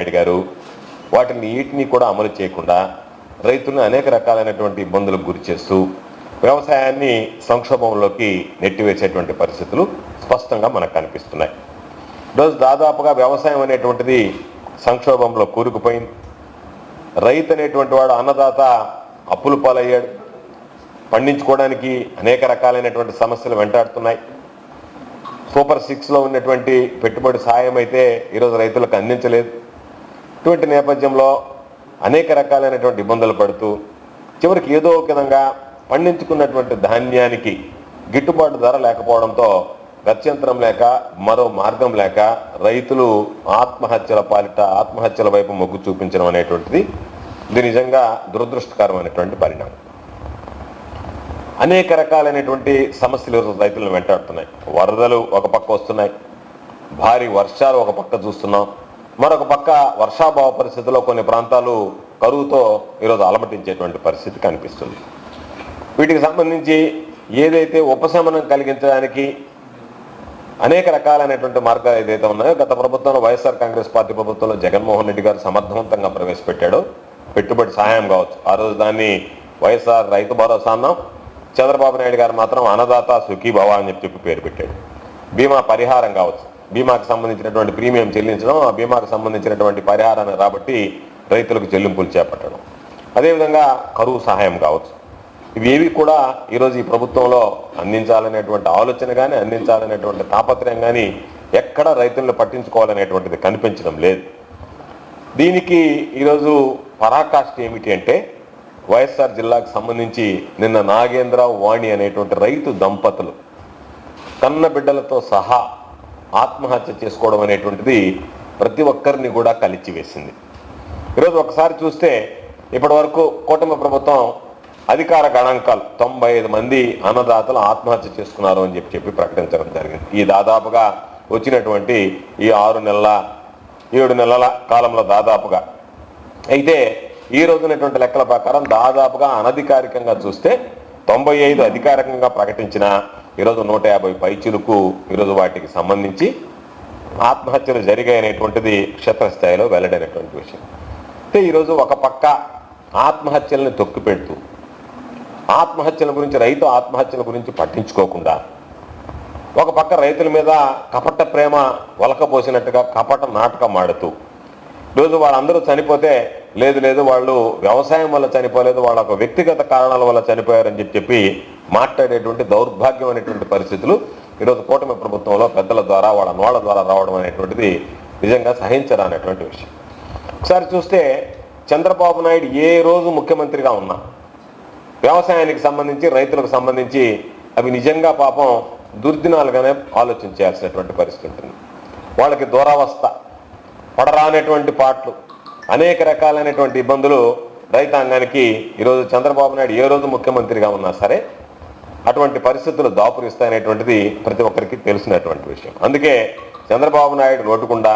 నాయుడు గారు వాటిని వీటిని కూడా అమలు చేయకుండా రైతులను అనేక రకాలైనటువంటి ఇబ్బందులకు గురి చేస్తూ వ్యవసాయాన్ని సంక్షోభంలోకి నెట్టివేసేటువంటి పరిస్థితులు స్పష్టంగా మనకు కనిపిస్తున్నాయి. ఈరోజు దాదాపుగా వ్యవసాయం అనేటువంటిది సంక్షోభంలో కూరుకుపోయింది. రైతు అనేటువంటి వాడు అన్నదాత అప్పులు పాలయ్యాడు. పండించుకోవడానికి అనేక రకాలైనటువంటి సమస్యలు వెంటాడుతున్నాయి. సూపర్ సిక్స్లో ఉన్నటువంటి పెట్టుబడి సాయం అయితే ఈరోజు రైతులకు అందించలేదు. ఇటువంటి నేపథ్యంలో అనేక రకాలైనటువంటి ఇబ్బందులు పడుతూ చివరికి ఏదో ఒక విధంగా పండించుకున్నటువంటి ధాన్యానికి గిట్టుబాటు ధర లేకపోవడంతో గత్యంతరం లేక మరో మార్గం లేక రైతులు ఆత్మహత్యల పాలిట ఆత్మహత్యల వైపు మొగ్గు చూపించడం అనేటువంటిది ఇది నిజంగా దురదృష్టకరమైనటువంటి పరిణామం. అనేక రకాలైనటువంటి సమస్యలు రైతులను వెంటాడుతున్నాయి. వరదలు ఒక పక్క వస్తున్నాయి. భారీ వర్షాలు ఒక పక్క చూస్తున్నాం. మరొక పక్క వర్షాభావ పరిస్థితుల్లో కొన్ని ప్రాంతాలు కరువుతో ఈరోజు అలమటించేటువంటి పరిస్థితి కనిపిస్తుంది. వీటికి సంబంధించి ఏదైతే ఉపశమనం కలిగించడానికి అనేక రకాలైనటువంటి మార్గాలు ఏదైతే ఉన్నాయో గత ప్రభుత్వంలో వైఎస్ఆర్ కాంగ్రెస్ పార్టీ ప్రభుత్వంలో జగన్మోహన్ రెడ్డి గారు సమర్థవంతంగా ప్రవేశపెట్టాడు. పెట్టుబడి సహాయం కావచ్చు. ఆ రోజు దాన్ని వైఎస్ఆర్ రైతు భరోసా అన్నాం. చంద్రబాబు నాయుడు గారు మాత్రం అన్నదాత సుఖీభవ అని చెప్పి చెప్పి పేరు పెట్టాడు. బీమా పరిహారం కావచ్చు. బీమాకు సంబంధించినటువంటి ప్రీమియం చెల్లించడం ఆ బీమాకు సంబంధించినటువంటి పరిహారాన్ని రాబట్టి రైతులకు చెల్లింపులు చేపట్టడం. అదేవిధంగా కరువు సహాయం కావచ్చు. ఇవి ఏవి కూడా ఈరోజు ఈ ప్రభుత్వంలో అందించాలనేటువంటి ఆలోచన కానీ అందించాలనేటువంటి తాపత్రయం కానీ ఎక్కడ రైతులను పట్టించుకోవాలనేటువంటిది కనిపించడం లేదు. దీనికి ఈరోజు పరాకాష్ఠ ఏమిటి అంటే వైఎస్ఆర్ జిల్లాకు సంబంధించి నిన్న నాగేంద్ర వాణి అనేటువంటి రైతు దంపతులు కన్న బిడ్డలతో సహా ఆత్మహత్య చేసుకోవడం అనేటువంటిది ప్రతి ఒక్కరిని కూడా కలిచివేసింది. ఈరోజు ఒకసారి చూస్తే ఇప్పటి వరకు కూటమి ప్రభుత్వం అధికార గణాంకాలు తొంభై ఐదు మంది అన్నదాతలు ఆత్మహత్య చేసుకున్నారు అని చెప్పి చెప్పి ప్రకటించడం జరిగింది. ఈ దాదాపుగా వచ్చినటువంటి ఈ ఆరు నెలల ఏడు నెలల కాలంలో దాదాపుగా. అయితే ఈ రోజునటువంటి లెక్కల ప్రకారం దాదాపుగా అనధికారికంగా చూస్తే తొంభై ఐదు అధికారికంగా ప్రకటించిన ఈరోజు నూట యాభై పైచులకు ఈరోజు వాటికి సంబంధించి ఆత్మహత్యలు జరిగాయనేటువంటిది క్షేత్రస్థాయిలో వెల్లడైనటువంటి విషయం. అయితే ఈరోజు ఒక పక్క ఆత్మహత్యలను తొక్కిపెడుతూ ఆత్మహత్యల గురించి రైతు ఆత్మహత్యల గురించి పట్టించుకోకుండా ఒక పక్క రైతుల మీద కపట ప్రేమ వలకపోసినట్టుగా కపట నాటకం ఆడుతూ రోజు వాళ్ళందరూ చనిపోతే లేదు లేదు వాళ్ళు వ్యవసాయం వల్ల చనిపోలేదు వాళ్ళ ఒక వ్యక్తిగత కారణాల వల్ల చనిపోయారని చెప్పి చెప్పి మాట్లాడేటువంటి దౌర్భాగ్యం అనేటువంటి పరిస్థితులు ఈరోజు కూటమి ప్రభుత్వంలో పెద్దల ద్వారా వాళ్ళ నోళ్ళ ద్వారా రావడం అనేటువంటిది నిజంగా సహించరానటువంటి విషయం. ఒకసారి చూస్తే చంద్రబాబు నాయుడు ఏ రోజు ముఖ్యమంత్రిగా ఉన్నా వ్యవసాయానికి సంబంధించి రైతులకు సంబంధించి అవి నిజంగా పాపం దుర్దినాలుగానే ఆలోచన చేయాల్సినటువంటి పరిస్థితి ఉంటుంది. వాళ్ళకి దూరావస్థ పడరానటువంటి పాటలు అనేక రకాలైనటువంటి ఇబ్బందులు రైతాంగానికి ఈరోజు చంద్రబాబు నాయుడు ఏ రోజు ముఖ్యమంత్రిగా ఉన్నా సరే అటువంటి పరిస్థితులు దాపురిస్తాయనేటువంటిది ప్రతి ఒక్కరికి తెలిసినటువంటి విషయం. అందుకే చంద్రబాబు నాయుడు నోటుకుండా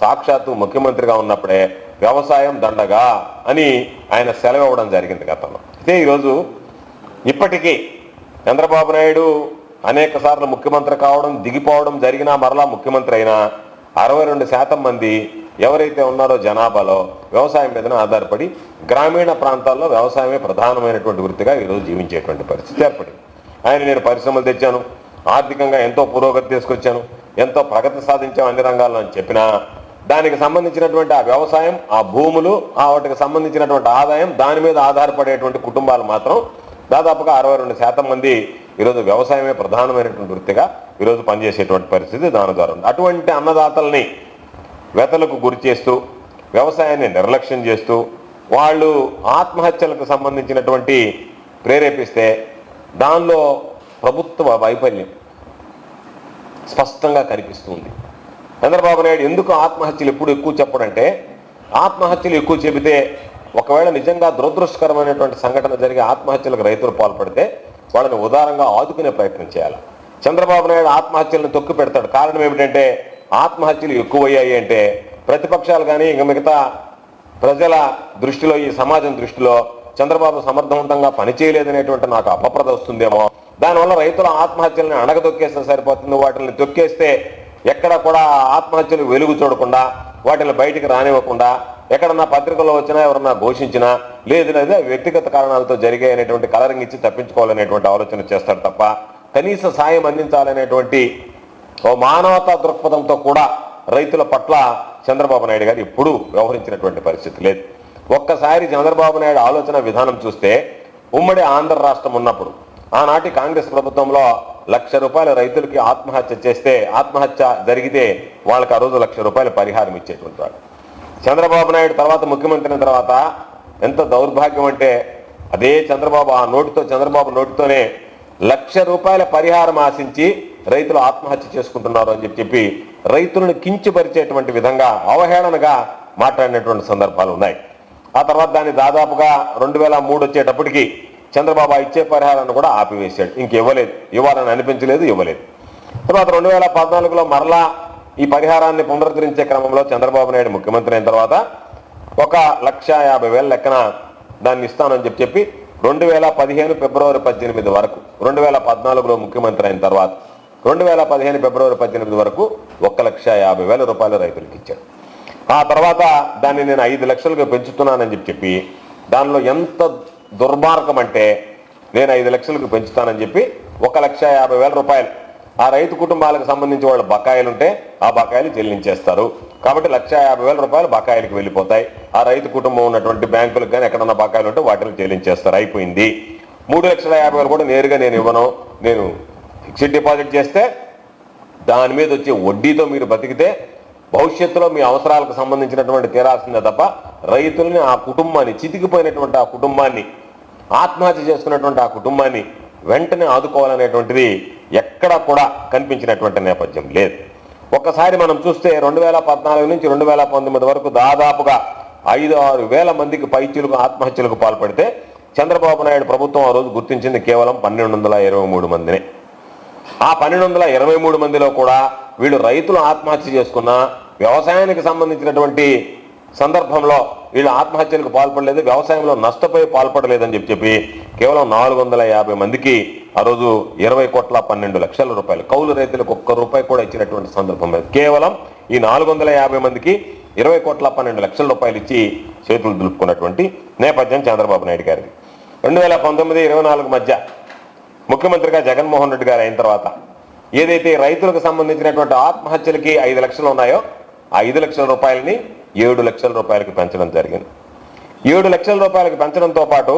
సాక్షాత్తు ముఖ్యమంత్రిగా ఉన్నప్పుడే వ్యవసాయం దండగా అని ఆయన సెలవు ఇవ్వడం జరిగింది గతంలో. అయితే ఈరోజు ఇప్పటికీ చంద్రబాబు నాయుడు అనేక సార్లు ముఖ్యమంత్రి కావడం దిగిపోవడం జరిగినా మరలా ముఖ్యమంత్రి అయినా అరవై రెండు శాతం మంది ఎవరైతే ఉన్నారో జనాభాలో వ్యవసాయం మీదనే ఆధారపడి గ్రామీణ ప్రాంతాల్లో వ్యవసాయమే ప్రధానమైనటువంటి వృత్తిగా ఈరోజు జీవించేటువంటి పరిస్థితి ఏర్పడింది. ఆయన నేను పరిశ్రమలు తెచ్చాను ఆర్థికంగా ఎంతో పురోగతి తీసుకొచ్చాను ఎంతో ప్రగతి సాధించాం అన్ని రంగాల్లో అని చెప్పినా దానికి సంబంధించినటువంటి ఆ వ్యవసాయం ఆ భూములు ఆ వాటికి సంబంధించినటువంటి ఆదాయం దాని మీద ఆధారపడేటువంటి కుటుంబాలు మాత్రం దాదాపుగా అరవై రెండు శాతం మంది ఈరోజు వ్యవసాయమే ప్రధానమైనటువంటి వృత్తిగా ఈరోజు పనిచేసేటువంటి పరిస్థితి దాని ద్వారా ఉంది. అటువంటి అన్నదాతల్ని వెతలకు గురి చేస్తూ వ్యవసాయాన్ని నిర్లక్ష్యం చేస్తూ వాళ్ళు ఆత్మహత్యలకు సంబంధించినటువంటి ప్రేరేపిస్తే దానిలో ప్రభుత్వ వైఫల్యం స్పష్టంగా కనిపిస్తుంది. చంద్రబాబు నాయుడు ఎందుకు ఆత్మహత్యలు ఎప్పుడు ఎక్కువ చెప్పడంటే ఆత్మహత్యలు ఎక్కువ చెబితే ఒకవేళ నిజంగా దురదృష్టకరమైనటువంటి సంఘటన జరిగి ఆత్మహత్యలకు రైతులు పాల్పడితే వాళ్ళని ఉదారంగా ఆదుకునే ప్రయత్నం చేయాలి. చంద్రబాబు నాయుడు ఆత్మహత్యలను తొక్కి పెడతాడు. కారణం ఏమిటంటే ఆత్మహత్యలు ఎక్కువయ్యాయి అంటే ప్రతిపక్షాలు కానీ ఇంకా మిగతా ప్రజల దృష్టిలో ఈ సమాజం దృష్టిలో చంద్రబాబు సమర్థవంతంగా పనిచేయలేదనేటువంటి నాకు అపప్రద వస్తుందేమో. దానివల్ల రైతుల ఆత్మహత్యలను అణగదొక్కేస్తే సరిపోతుంది. వాటిని తొక్కేస్తే ఎక్కడ కూడా ఆత్మహత్యలు వెలుగు చూడకుండా వాటిని బయటికి రానివ్వకుండా ఎక్కడన్నా పత్రికల్లో వచ్చినా ఎవరన్నా ఘోషించినా లేదు లేదా వ్యక్తిగత కారణాలతో జరిగే అనేటువంటి కలరింగ్ ఇచ్చి తప్పించుకోవాలనేటువంటి ఆలోచన చేస్తాడు తప్ప కనీస సాయం అందించాలనేటువంటి ఓ మానవతా దృక్పథంతో కూడా రైతుల పట్ల చంద్రబాబు నాయుడు గారు ఎప్పుడూ వ్యవహరించినటువంటి పరిస్థితి లేదు. ఒక్కసారి చంద్రబాబు నాయుడు ఆలోచన విధానం చూస్తే ఉమ్మడి ఆంధ్ర రాష్ట్రం ఉన్నప్పుడు ఆనాటి కాంగ్రెస్ ప్రభుత్వంలో లక్ష రూపాయల రైతులకి ఆత్మహత్య చేస్తే ఆత్మహత్య జరిగితే వాళ్ళకి ఆ రోజు లక్ష రూపాయల పరిహారం ఇచ్చేటువంటి వాడు చంద్రబాబు నాయుడు తర్వాత ముఖ్యమంత్రి అయిన తర్వాత ఎంత దౌర్భాగ్యం అంటే అదే చంద్రబాబు ఆ నోటితో చంద్రబాబు నోటితోనే లక్ష రూపాయల పరిహారం ఆశించి రైతులు ఆత్మహత్య చేసుకుంటున్నారు అని చెప్పి చెప్పి రైతులను కించపరిచేటువంటి విధంగా అవహేళనగా మాట్లాడినటువంటి సందర్భాలు ఉన్నాయి. ఆ తర్వాత దాన్ని దాదాపుగా రెండు వేల మూడు వచ్చేటప్పటికి చంద్రబాబు ఇచ్చే పరిహారాన్ని కూడా ఆపివేశాడు. ఇంక ఇవ్వలేదు. ఇవ్వాలని అనిపించలేదు ఇవ్వలేదు. తర్వాత రెండు వేల పద్నాలుగులో మరలా ఈ పరిహారాన్ని పునరుద్ధరించే క్రమంలో చంద్రబాబు నాయుడు ముఖ్యమంత్రి అయిన తర్వాత ఒక లక్ష యాభై వేల లెక్కన దాన్ని ఇస్తానని చెప్పి చెప్పి రెండు వేల పదిహేను ఫిబ్రవరి పద్దెనిమిది వరకు రెండు వేల పద్నాలుగులో ముఖ్యమంత్రి అయిన తర్వాత రెండు వేల పదిహేను ఫిబ్రవరి పద్దెనిమిది వరకు ఒక లక్ష యాభై వేల రూపాయలు రైతులకు ఇచ్చాడు. ఆ తర్వాత దాన్ని నేను ఐదు లక్షలుగా పెంచుతున్నానని చెప్పి చెప్పి దానిలో ఎంత దుర్మార్గం అంటే నేను ఐదు లక్షలకు పెంచుతానని చెప్పి ఒక లక్ష యాభై వేల రూపాయలు. ఆ రైతు కుటుంబాలకు సంబంధించి వాళ్ళ బకాయిలు ఉంటే ఆ బకాయిలు చెల్లించేస్తారు. కాబట్టి లక్ష యాభై వేల రూపాయలు బకాయిలకు వెళ్ళిపోతాయి. ఆ రైతు కుటుంబం ఉన్నటువంటి బ్యాంకులకు కానీ ఎక్కడన్నా బకాయిలు ఉంటే వాటిని చెల్లించేస్తారు. అయిపోయింది. మూడు లక్షల యాభై వేలు కూడా నేరుగా నేను ఇవ్వను. నేను ఫిక్స్డ్ డిపాజిట్ చేస్తే దాని మీద వచ్చే వడ్డీతో మీరు బతికితే భవిష్యత్తులో మీ అవసరాలకు సంబంధించినటువంటి తీరాల్సిందే తప్ప రైతుల్ని ఆ కుటుంబాన్ని చితికిపోయినటువంటి ఆ కుటుంబాన్ని ఆత్మహత్య చేసుకున్నటువంటి ఆ కుటుంబాన్ని వెంటనే ఆదుకోవాలనేటువంటిది ఎక్కడా కూడా కనిపించినటువంటి నేపథ్యం లేదు. ఒక్కసారి మనం చూస్తే రెండు వేల పద్నాలుగు నుంచి రెండు వేల పంతొమ్మిది వరకు దాదాపుగా ఐదు ఆరు వేల మందికి పైచీలకు ఆత్మహత్యలకు పాల్పడితే చంద్రబాబు నాయుడు ప్రభుత్వం ఆ రోజు గుర్తించింది కేవలం పన్నెండు వందల ఇరవై మూడు మందిని. ఆ పన్నెండు వందల ఇరవై మూడు మందిలో కూడా వీళ్ళు రైతులు ఆత్మహత్య చేసుకున్న వ్యవసాయానికి సంబంధించినటువంటి సందర్భంలో వీళ్ళు ఆత్మహత్యలకు పాల్పడలేదు వ్యవసాయంలో నష్టపోయి పాల్పడలేదని చెప్పి చెప్పి కేవలం నాలుగు వందల యాభై మందికి ఆ రోజు ఇరవై కోట్ల పన్నెండు లక్షల రూపాయలు కౌలు రైతులకు ఒక్క రూపాయి కూడా ఇచ్చినటువంటి సందర్భం లేదు. కేవలం ఈ నాలుగు వందల యాభై మందికి ఇరవై కోట్ల పన్నెండు లక్షల రూపాయలు ఇచ్చి చేతులు దులుపుకున్నటువంటి నేపథ్యం చంద్రబాబు నాయుడు గారిది. రెండు వేల పంతొమ్మిది ఇరవై నాలుగు మధ్య ముఖ్యమంత్రిగా జగన్మోహన్ రెడ్డి గారు అయిన తర్వాత ఏదైతే రైతులకు సంబంధించినటువంటి ఆత్మహత్యలకి ఐదు లక్షలు ఉన్నాయో ఆ ఐదు లక్షల రూపాయలని ఏడు లక్షల రూపాయలకు పెంచడం జరిగింది. ఏడు లక్షల రూపాయలకు పెంచడంతో పాటు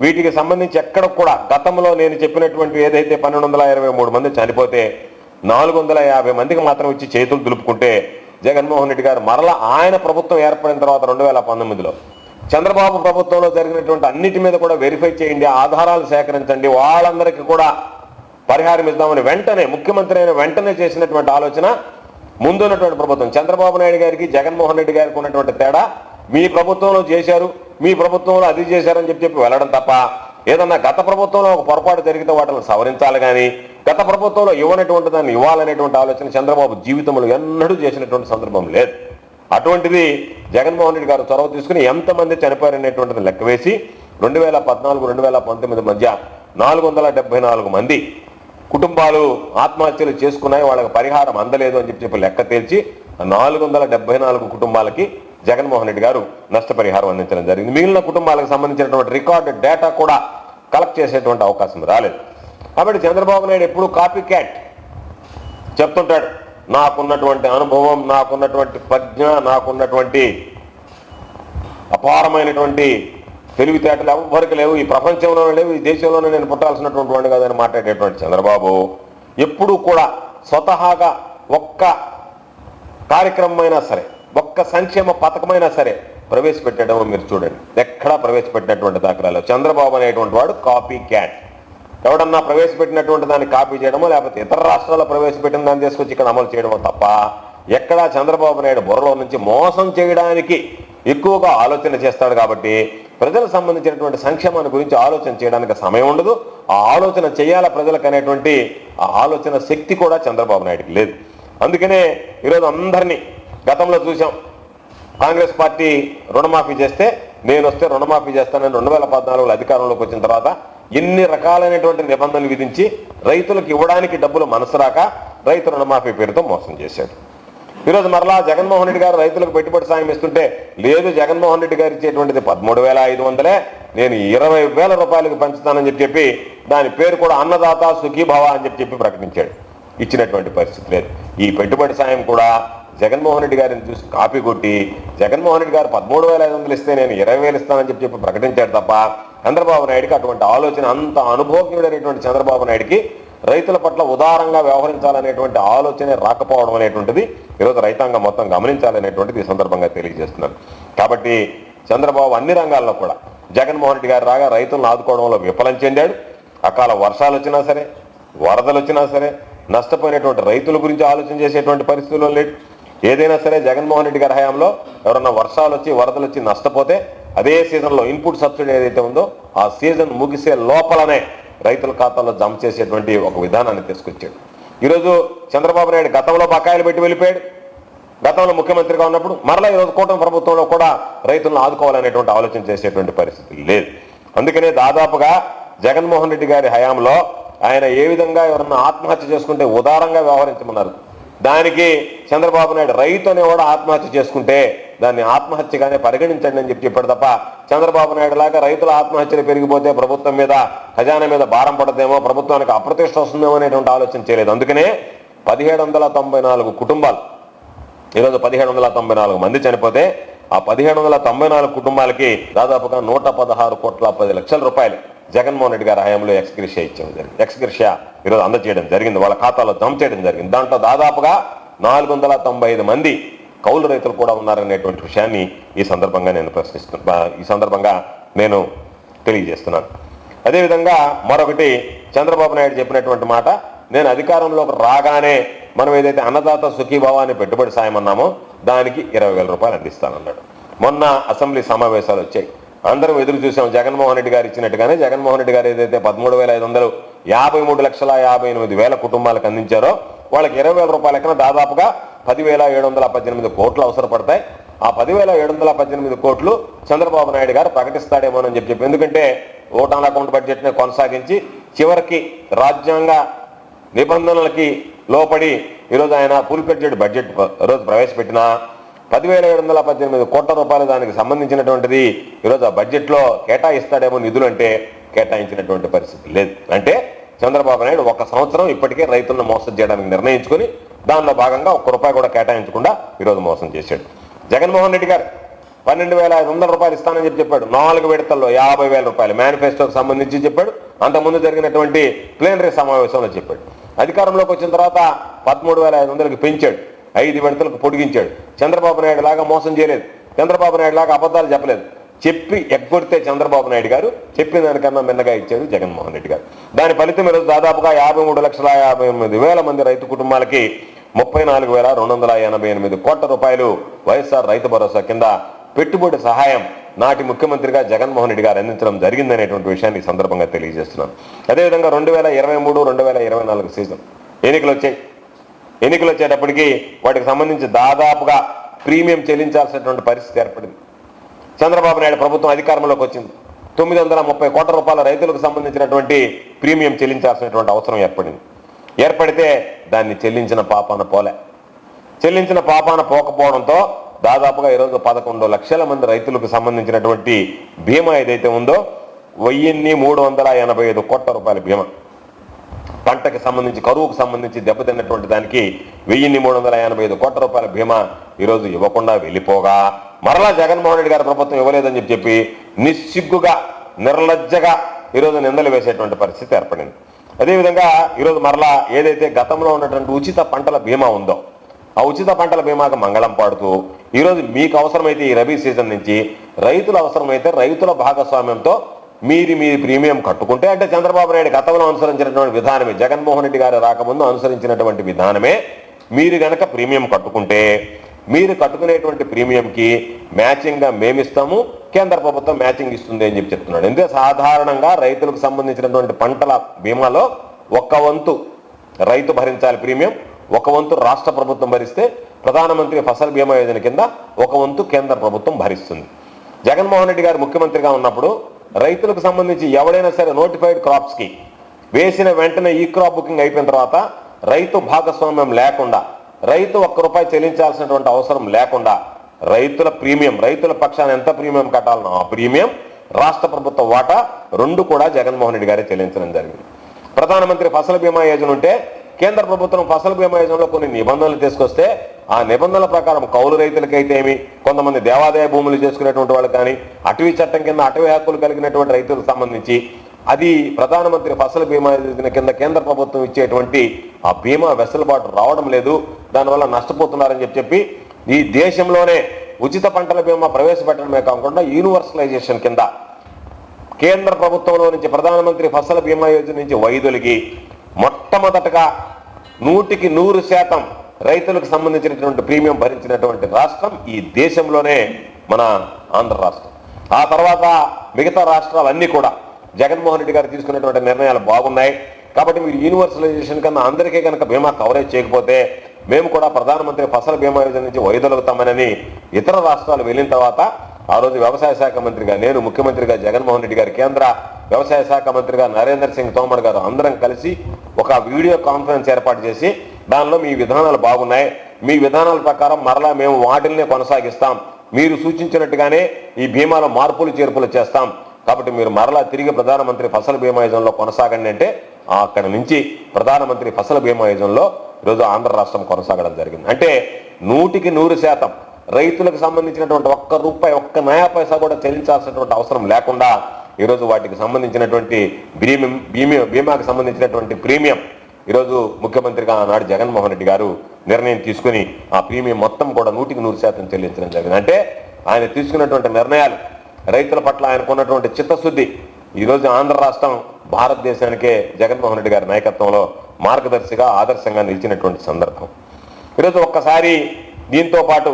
వీటికి సంబంధించి ఎక్కడ కూడా గతంలో నేను చెప్పినటువంటి ఏదైతే పన్నెండు వందల ఇరవై మూడు మంది చనిపోతే నాలుగు వందల యాభై మందికి మాత్రం ఇచ్చి చేతులు దులుపుకుంటే జగన్మోహన్ రెడ్డి గారు మరలా ఆయన ప్రభుత్వం ఏర్పడిన తర్వాత రెండు వేల పంతొమ్మిదిలో చంద్రబాబు ప్రభుత్వంలో జరిగినటువంటి అన్నిటి మీద కూడా వెరిఫై చేయండి ఆధారాలు సేకరించండి వాళ్ళందరికీ కూడా పరిహారం ఇద్దామని వెంటనే ముఖ్యమంత్రి అయిన వెంటనే చేసినటువంటి ఆలోచన ముందున్నటువంటి ప్రభుత్వం. చంద్రబాబు నాయుడు గారికి జగన్మోహన్ రెడ్డి గారికి ఉన్నటువంటి తేడా మీ ప్రభుత్వంలో చేశారు మీ ప్రభుత్వంలో అది చేశారని చెప్పి చెప్పి వెళ్ళడం తప్ప ఏదన్నా గత ప్రభుత్వంలో ఒక పొరపాటు జరిగితే వాటిని సవరించాలి కానీ గత ప్రభుత్వంలో ఇవ్వనటువంటి దాన్ని ఇవ్వాలనేటువంటి ఆలోచన చంద్రబాబు జీవితంలో ఎన్నడూ చేసినటువంటి సందర్భం లేదు. అటువంటిది జగన్మోహన్ రెడ్డి గారు చొరవ తీసుకుని ఎంతమంది చనిపోయారనేటువంటిది లెక్క వేసి రెండు వేల పద్నాలుగు రెండు వేల పంతొమ్మిది మధ్య నాలుగు వందల డెబ్బై నాలుగు మంది కుటుంబాలు ఆత్మహత్యలు చేసుకున్నాయి వాళ్ళకి పరిహారం అందలేదు అని చెప్పి చెప్పి లెక్క తేల్చి నాలుగు వందల డెబ్బై నాలుగు కుటుంబాలకి జగన్మోహన్ రెడ్డి గారు నష్టపరిహారం అందించడం జరిగింది. మిగిలిన కుటుంబాలకు సంబంధించినటువంటి రికార్డు డేటా కూడా కలెక్ట్ చేసేటువంటి అవకాశం రాలేదు. కాబట్టి చంద్రబాబు నాయుడు ఎప్పుడు కాపీ క్యాట్ చెప్తుంటాడు నాకున్నటువంటి అనుభవం నాకున్నటువంటి ప్రజ్ఞ నాకున్నటువంటి అపారమైనటువంటి తెలివితేటలు ఎవ్వరికి లేవు. ఈ ప్రపంచంలోనే లేవు ఈ దేశంలోనే నేను పుట్టాల్సినటువంటి వాడిని కాదని మాట్లాడేటువంటి చంద్రబాబు ఎప్పుడూ కూడా స్వతహాగా ఒక్క కార్యక్రమమైనా సరే ఒక్క సంక్షేమ పథకమైనా సరే ప్రవేశపెట్టడమో మీరు చూడండి. ఎక్కడా ప్రవేశపెట్టినటువంటి దాఖలాలు చంద్రబాబు అనేటువంటి వాడు కాపీ క్యాట్ ఎవడన్నా ప్రవేశపెట్టినటువంటి దాన్ని కాపీ చేయడమో లేకపోతే ఇతర రాష్ట్రాల్లో ప్రవేశపెట్టిన దాన్ని తీసుకొచ్చి ఇక్కడ అమలు చేయడమో తప్ప ఎక్కడా చంద్రబాబు నాయుడు బుర్రలో నుంచి మోసం చేయడానికి ఎక్కువగా ఆలోచన చేస్తాడు కాబట్టి ప్రజలకు సంబంధించినటువంటి సంక్షేమాన్ని గురించి ఆలోచన చేయడానికి సమయం ఉండదు. ఆ ఆలోచన చేయాల ప్రజలకు అనేటువంటి ఆ ఆలోచన శక్తి కూడా చంద్రబాబు నాయుడికి లేదు. అందుకనే ఈరోజు అందరినీ గతంలో చూసాం కాంగ్రెస్ పార్టీ రుణమాఫీ చేస్తే నేను వస్తే రుణమాఫీ చేస్తానని రెండు వేల పద్నాలుగులో అధికారంలోకి వచ్చిన తర్వాత ఎన్ని రకాలైనటువంటి నిబంధనలు విధించి రైతులకు ఇవ్వడానికి డబ్బులు మనసు రాక రైతు రుణమాఫీ పేరుతో మోసం చేశాడు. ఈరోజు మరలా జగన్మోహన్ రెడ్డి గారు రైతులకు పెట్టుబడి సాయం ఇస్తుంటే లేదు జగన్మోహన్ రెడ్డి గారు ఇచ్చేటువంటిది పదమూడు వేల ఐదు వందలే నేను ఇరవై వేల రూపాయలకు పెంచుతానని చెప్పి చెప్పి దాని పేరు కూడా అన్నదాత సుఖీభవ అని చెప్పి చెప్పి ప్రకటించాడు. ఇచ్చినటువంటి పరిస్థితి లేదు. ఈ పెట్టుబడి సాయం కూడా జగన్మోహన్ రెడ్డి గారిని చూసి కాపీ కొట్టి జగన్మోహన్ రెడ్డి గారు పదమూడు వేల ఐదు వందలు ఇస్తే నేను ఇరవై వేలు ఇస్తానని చెప్పి చెప్పి ప్రకటించాడు తప్ప చంద్రబాబు నాయుడికి అటువంటి ఆలోచన అంత అనుభవజ్ఞుడైనటువంటి చంద్రబాబు నాయుడికి రైతుల పట్ల ఉదారంగా వ్యవహరించాలనేటువంటి ఆలోచనే రాకపోవడం అనేటువంటిది ఈరోజు రైతాంగం మొత్తం గమనించాలనేటువంటిది ఈ సందర్భంగా తెలియజేస్తున్నారు. కాబట్టి చంద్రబాబు అన్ని రంగాల్లో కూడా జగన్మోహన్ రెడ్డి గారు రాగా రైతులను ఆదుకోవడంలో విఫలం చెందాడు. అకాల వర్షాలు వచ్చినా సరే వరదలు వచ్చినా సరే నష్టపోయినటువంటి రైతుల గురించి ఆలోచన చేసేటువంటి పరిస్థితుల్లో లేడు. ఏదైనా సరే జగన్మోహన్ రెడ్డి గారి హయాంలో ఎవరన్నా వర్షాలు వచ్చి వరదలు వచ్చి నష్టపోతే అదే సీజన్లో ఇన్పుట్ సబ్సిడీ ఏదైతే ఉందో ఆ సీజన్ ముగిసే లోపలనే రైతుల ఖాతాలో జమ చేసేటువంటి ఒక విధానాన్ని తీసుకొచ్చాడు. ఈరోజు చంద్రబాబు నాయుడు గతంలో బకాయిలు పెట్టి వెళ్ళిపోయాడు. గతంలో ముఖ్యమంత్రిగా ఉన్నప్పుడు మరలా ఈరోజు కూటమి ప్రభుత్వంలో కూడా రైతులను ఆదుకోవాలనేటువంటి ఆలోచన చేసేటువంటి పరిస్థితి లేదు. అందుకనే దాదాపుగా జగన్మోహన్ రెడ్డి గారి హయాంలో ఆయన ఏ విధంగా ఎవరన్నా ఆత్మహత్య చేసుకుంటే ఉదారంగా వ్యవహరించమన్నారు. దానికి చంద్రబాబు నాయుడు రైతు అనేవాడు ఆత్మహత్య చేసుకుంటే దాన్ని ఆత్మహత్యగానే పరిగణించండి అని చెప్పి చెప్పాడు తప్ప చంద్రబాబు నాయుడు లాగా రైతుల ఆత్మహత్యలు పెరిగిపోతే ప్రభుత్వం మీద ఖజానా మీద భారం పడదేమో ప్రభుత్వానికి అప్రతిష్ట వస్తుందేమో అనేటువంటి ఆలోచన చేయలేదు. అందుకనే పదిహేడు వందల తొంభై నాలుగు కుటుంబాలు ఈరోజు పదిహేడు వందల తొంభై నాలుగు మంది చనిపోతే ఆ పదిహేడు వందల తొంభై నాలుగు కుటుంబాలకి దాదాపుగా నూట పదహారు కోట్ల పది లక్షల రూపాయలు జగన్మోహన్ రెడ్డి గారి హయాంలో ఎక్స్గ్రిషియా ఇచ్చాము జరిగింది ఎక్స్గ్రిషియా ఈరోజు అందజేయడం జరిగింది. వాళ్ళ ఖాతాలో జమ చేయడం జరిగింది. దాంట్లో దాదాపుగా నాలుగు వందల తొంభై ఐదు మంది కౌలు రైతులు కూడా ఉన్నారనేటువంటి విషయాన్ని ఈ సందర్భంగా నేను ప్రశ్నిస్తున్నా ఈ సందర్భంగా నేను తెలియజేస్తున్నాను. అదేవిధంగా మరొకటి చంద్రబాబు నాయుడు చెప్పినటువంటి మాట నేను అధికారంలోకి రాగానే మనం ఏదైతే అన్నదాత సుఖీభావాన్ని పెట్టుబడి సాయం అన్నామో దానికి ఇరవై వేల రూపాయలు అందిస్తానన్నాడు. మొన్న అసెంబ్లీ సమావేశాలు వచ్చాయి. అందరం ఎదురు చూసాం జగన్మోహన్ రెడ్డి గారు ఇచ్చినట్టుగానే జగన్మోహన్ రెడ్డి గారు ఏదైతే పదమూడు వేల ఐదు వందలు యాభై మూడు లక్షల యాభై ఎనిమిది వేల కుటుంబాలకు అందించారో వాళ్ళకి ఇరవై వేల రూపాయల లెక్కన దాదాపుగా పదివేల ఏడు వందల పద్దెనిమిది కోట్లు అవసరపడతాయి. ఆ పదివేల ఏడు వందల పద్దెనిమిది కోట్లు చంద్రబాబు నాయుడు గారు ప్రకటిస్తాడేమోనని చెప్పి చెప్పి. ఎందుకంటే ఓటాన్ అకౌంట్ బడ్జెట్ని కొనసాగించి చివరికి రాజ్యాంగ నిబంధనలకి లోపడి ఈరోజు ఆయన ఫుల్ బడ్జెట్ బడ్జెట్ ఈరోజు ప్రవేశపెట్టిన పదివేల ఏడు వందల పద్దెనిమిది కోట్ల రూపాయలు దానికి సంబంధించినటువంటిది ఈరోజు ఆ బడ్జెట్లో కేటాయిస్తాడేమో నిధులు అంటే కేటాయించినటువంటి పరిస్థితి లేదు. అంటే చంద్రబాబు నాయుడు ఒక సంవత్సరం ఇప్పటికే రైతులను మోసం చేయడానికి నిర్ణయించుకుని దానిలో భాగంగా ఒక్క రూపాయి కూడా కేటాయించకుండా ఈరోజు మోసం చేశాడు. జగన్మోహన్ రెడ్డి గారు పన్నెండు వేల ఐదు వందల రూపాయలు ఇస్తానని చెప్పి చెప్పాడు. నాలుగు విడతల్లో యాభై వేల రూపాయలు మేనిఫెస్టోకి సంబంధించి చెప్పాడు. అంతకుముందు జరిగినటువంటి ప్లేనరీ సమావేశంలో చెప్పాడు. అధికారంలోకి వచ్చిన తర్వాత పదమూడు వేల ఐదు వందలకు పెంచాడు. ఐదు విడతలకు పొడిగించాడు. చంద్రబాబు నాయుడు లాగా మోసం చేయలేదు. చంద్రబాబు నాయుడు లాగా అబద్ధాలు చెప్పలేదు. చెప్పి ఎగ్గొడితే చంద్రబాబు నాయుడు గారు చెప్పిన దానికన్నా మిన్నగా ఇచ్చారు జగన్మోహన్ రెడ్డి గారు. దాని ఫలితం ఈరోజు దాదాపుగా యాభై మూడు లక్షల యాభై ఎనిమిది వేల మంది రైతు కుటుంబాలకి ముప్పై నాలుగు వేల రెండు వందల ఎనభై ఎనిమిది కోట్ల రూపాయలు వైఎస్ఆర్ రైతు భరోసా కింద పెట్టుబడి సహాయం నాటి ముఖ్యమంత్రిగా జగన్మోహన్ రెడ్డి గారు అందించడం జరిగిందనేటువంటి విషయాన్ని ఈ సందర్భంగా తెలియజేస్తున్నాను. అదేవిధంగా రెండు వేల ఇరవై మూడు రెండు వేల ఇరవై నాలుగు సీజన్ ఎన్నికలు వచ్చాయి. ఎన్నికలు వచ్చేటప్పటికి వాటికి సంబంధించి దాదాపుగా ప్రీమియం చెల్లించాల్సినటువంటి పరిస్థితి ఏర్పడింది. చంద్రబాబు నాయుడు ప్రభుత్వం అధికారంలోకి వచ్చింది. తొమ్మిది వందల ముప్పై కోట్ల రూపాయల రైతులకు సంబంధించినటువంటి ప్రీమియం చెల్లించాల్సినటువంటి అవసరం ఏర్పడింది. ఏర్పడితే దాన్ని చెల్లించిన పాపాన పోలే. చెల్లించిన పాపాన పోకపోవడంతో దాదాపుగా ఈరోజు పదకొండు లక్షల మంది రైతులకు సంబంధించినటువంటి బీమా ఏదైతే ఉందో వెయ్యిన్ని మూడు వందల ఎనభై ఐదు కోట్ల రూపాయల బీమా. పంటకి సంబంధించి కరువుకు సంబంధించి దెబ్బతిన్నటువంటి దానికి వెయ్యిన్ని మూడు వందల ఎనభై ఐదు కోట్ల రూపాయల బీమా ఈరోజు ఇవ్వకుండా వెళ్ళిపోగా. మరలా జగన్మోహన్ రెడ్డి గారి ప్రభుత్వం ఇవ్వలేదని చెప్పి చెప్పి నిస్సిగ్గుగా నిర్లజ్జగా ఈరోజు నిందలు వేసేటువంటి పరిస్థితి ఏర్పడింది. అదేవిధంగా ఈరోజు మరలా ఏదైతే గతంలో ఉన్నటువంటి ఉచిత పంటల బీమా ఉందో ఆ ఉచిత పంటల బీమాకు మంగళం పాడుతూ ఈరోజు మీకు అవసరమైతే ఈ రబీ సీజన్ నుంచి రైతుల అవసరమైతే రైతుల భాగస్వామ్యంతో మీరు మీ ప్రీమియం కట్టుకుంటే అంటే చంద్రబాబు నాయుడు గతంలో అనుసరించినటువంటి విధానమే జగన్మోహన్ రెడ్డి గారు రాకముందు అనుసరించినటువంటి విధానమే మీరు గనక ప్రీమియం కట్టుకుంటే మీరు కట్టుకునేటువంటి ప్రీమియంకి మ్యాచింగ్గా మేమిస్తాము కేంద్ర ప్రభుత్వం మ్యాచింగ్ ఇస్తుంది అని చెప్పి చెప్తున్నాడు. ఎందుకంటే సాధారణంగా రైతులకు సంబంధించినటువంటి పంటల బీమాలో ఒక్క వంతు రైతు భరించాలి ప్రీమియం ఒక వంతు రాష్ట్ర ప్రభుత్వం భరిస్తే ప్రధానమంత్రి ఫసల్ బీమా యోజన కింద ఒక వంతు కేంద్ర ప్రభుత్వం భరిస్తుంది. జగన్మోహన్ రెడ్డి గారు ముఖ్యమంత్రిగా ఉన్నప్పుడు రైతులకు సంబంధించి ఎవడైనా సరే నోటిఫైడ్ క్రాప్స్కి వేసిన వెంటనే ఈ క్రాప్ బుకింగ్ అయిపోయిన తర్వాత రైతు భాగస్వామ్యం లేకుండా రైతు ఒక్క రూపాయి చెల్లించాల్సినటువంటి అవసరం లేకుండా రైతుల ప్రీమియం రైతుల పక్షాన ఎంత ప్రీమియం కట్టాలనో ఆ ప్రీమియం రాష్ట్ర ప్రభుత్వ వాటా రెండు కూడా జగన్మోహన్ రెడ్డి గారే చెల్లించడం జరిగింది. ప్రధానమంత్రి ఫసల్ బీమా యోజన ఉంటే కేంద్ర ప్రభుత్వం ఫసల్ బీమా యోజనలో కొన్ని నిబంధనలు తీసుకొస్తే ఆ నిబంధనల ప్రకారం కౌలు రైతులకైతే ఏమి కొంతమంది దేవాదాయ భూములు చేసుకునేటువంటి వాళ్ళు కానీ అటవీ చట్టం కింద అటవీ హక్కులు కలిగినటువంటి రైతులకు సంబంధించి అది ప్రధానమంత్రి ఫసల్ బీమా యోజన కింద కేంద్ర ప్రభుత్వం ఇచ్చేటువంటి ఆ బీమా వెసులుబాటు రావడం లేదు. దానివల్ల నష్టపోతున్నారని చెప్పి చెప్పి ఈ దేశంలోనే ఉచిత పంటల బీమా ప్రవేశపెట్టడమే కాకుండా యూనివర్సలైజేషన్ కింద కేంద్ర ప్రభుత్వంలో నుంచి ప్రధానమంత్రి ఫసల్ బీమా యోజన నుంచి వైదొలిగి మొట్టమొదటగా నూటికి నూరు శాతం రైతులకు సంబంధించినటువంటి ప్రీమియం భరించినటువంటి రాష్ట్రం ఈ దేశంలోనే మన ఆంధ్ర రాష్ట్రం. ఆ తర్వాత మిగతా రాష్ట్రాలన్నీ కూడా జగన్మోహన్ రెడ్డి గారు తీసుకున్నటువంటి నిర్ణయాలు బాగున్నాయి. కాబట్టి మీరు యూనివర్సలైజేషన్ కన్నా అందరికీ కనుక బీమా కవరేజ్ చేయకపోతే మేము కూడా ప్రధానమంత్రి ఫసల్ బీమా యోజన నుంచి వైదొలుగుతామని ఇతర రాష్ట్రాలు వెళ్ళిన తర్వాత ఆ రోజు వ్యవసాయ శాఖ మంత్రిగా నేను ముఖ్యమంత్రిగా జగన్మోహన్ రెడ్డి గారు కేంద్ర వ్యవసాయ శాఖ మంత్రిగా నరేంద్ర సింగ్ తోమర్ గారు అందరం కలిసి ఒక వీడియో కాన్ఫరెన్స్ ఏర్పాటు చేసి దానిలో మీ విధానాలు బాగున్నాయి. మీ విధానాల ప్రకారం మరలా మేము వాటిల్నే కొనసాగిస్తాం. మీరు సూచించినట్టుగానే ఈ బీమాలో మార్పులు చేర్పులు చేస్తాం. కాబట్టి మీరు మరలా తిరిగి ప్రధానమంత్రి ఫసల్ బీమా యోజనలో కొనసాగండి అంటే అక్కడ నుంచి ప్రధానమంత్రి ఫసల్ బీమా యోజనలో ఈరోజు ఆంధ్ర రాష్ట్రం కొనసాగడం జరిగింది. అంటే నూటికి నూరు శాతం రైతులకు సంబంధించినటువంటి ఒక్క రూపాయి ఒక్క నయా పైసా కూడా చెల్లించాల్సినటువంటి అవసరం లేకుండా ఈరోజు వాటికి సంబంధించినటువంటి ప్రీమియం బీమియం బీమాకి సంబంధించినటువంటి ప్రీమియం ఈరోజు ముఖ్యమంత్రిగా ఆనాడు జగన్మోహన్ రెడ్డి గారు నిర్ణయం తీసుకుని ఆ ప్రీమియం మొత్తం కూడా నూటికి నూరు శాతం చెల్లించడం జరిగింది. అంటే ఆయన తీసుకున్నటువంటి నిర్ణయాలు రైతుల పట్ల ఆయనకున్నటువంటి చిత్తశుద్ధి. ఈరోజు ఆంధ్ర రాష్ట్రం భారతదేశానికే జగన్మోహన్ రెడ్డి గారి నాయకత్వంలో మార్గదర్శిగా ఆదర్శంగా నిలిచినటువంటి సందర్భం. ఈరోజు ఒక్కసారి దీంతో పాటు